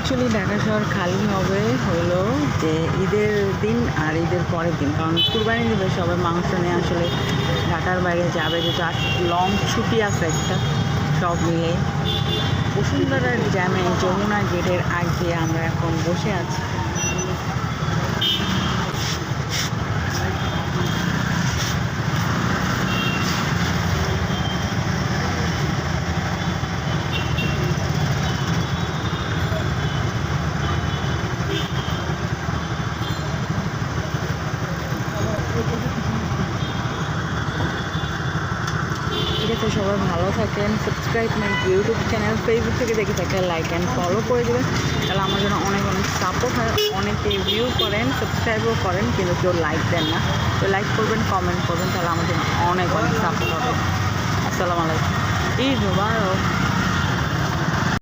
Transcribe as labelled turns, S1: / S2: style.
S1: Actually Dhaka শহর খালি হবে হলো যে ঈদের দিন আর ঈদের পরের দিন। কারণ কুরবানি দেবে সবাই মাংস নিয়ে আসলে ঢাকার বাইরে যাবে যে যার লং ছুটি আছে একটা, সব মিলে। বসুন্ধরার জ্যামে যমুনা গেটের আগে আমরা এখন বসে আছি। ঠিক সবাই ভালো থাকেন subscribe my YouTube channel Facebook থেকে দেখে থাকলে লাইক অ্যান্ড ফলো করে দেবেন। তাহলে আমার জন্য অনেক অনেক সাপোর্ট হয়, অনেকে ভিউ করেন সাবস্ক্রাইবও করেন, কিন্তু কেউ লাইক দেন না। তো লাইক করবেন কমেন্ট করবেন, তাহলে আমার জন্য অনেক অনেক সাপোর্ট হবে। আসসালামু আলাইকুম। ঈদ মুবারক।